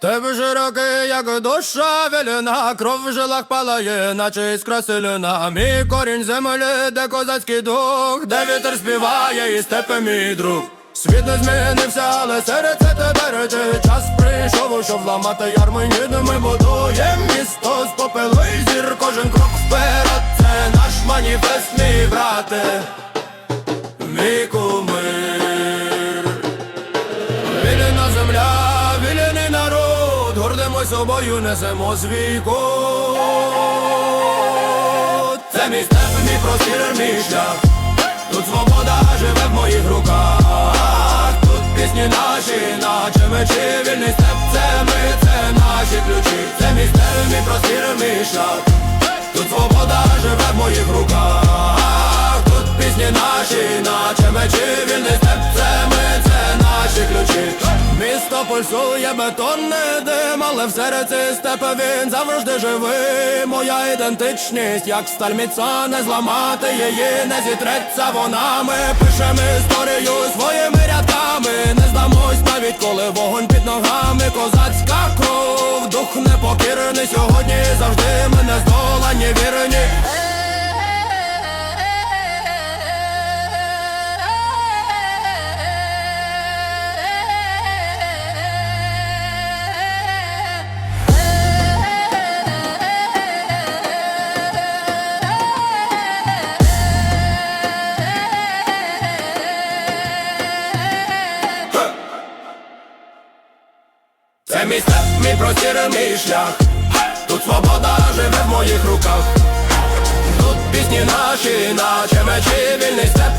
Степ широкий, як душа вільна, кров в жилах палає, наче іскра сильна. Мій корінь землі, де козацький дух, де вітер співає, і степе мій друг. Світ не змінився, але серце тебе рече Час прийшов, щоб ламати ярми нід Ми будуємо місто з попелу і зір Кожен крок вперед, це наш маніфест, мій брате народ, гордимось собою, несемо свій код. Це мій степ, мій простір, мій шлях. Тут свобода живе в моїх руках. Тут пісні наші, наче мечі, вільний степ, це ми, це наші ключі. Це мій степ, мій простір, мій шлях. Тут свобода живе в моїх руках. Тут пісні наші, наче мечі, вільний степ, пульсує бетонний дим, але в серці степе він завжди живий. Моя ідентичність, як сталь міцна, не зламати її, не зітреться вона. Ми пишемо історію своїми рядками. Не здамось навіть коли вогонь під ногами. Козацька кров, дух непокірний сьогодні завжди ми не здолані вірні. Це мій простір, мій шлях. Тут свобода живе в моїх руках. Тут пісні наші, наче мечі, вільний степ,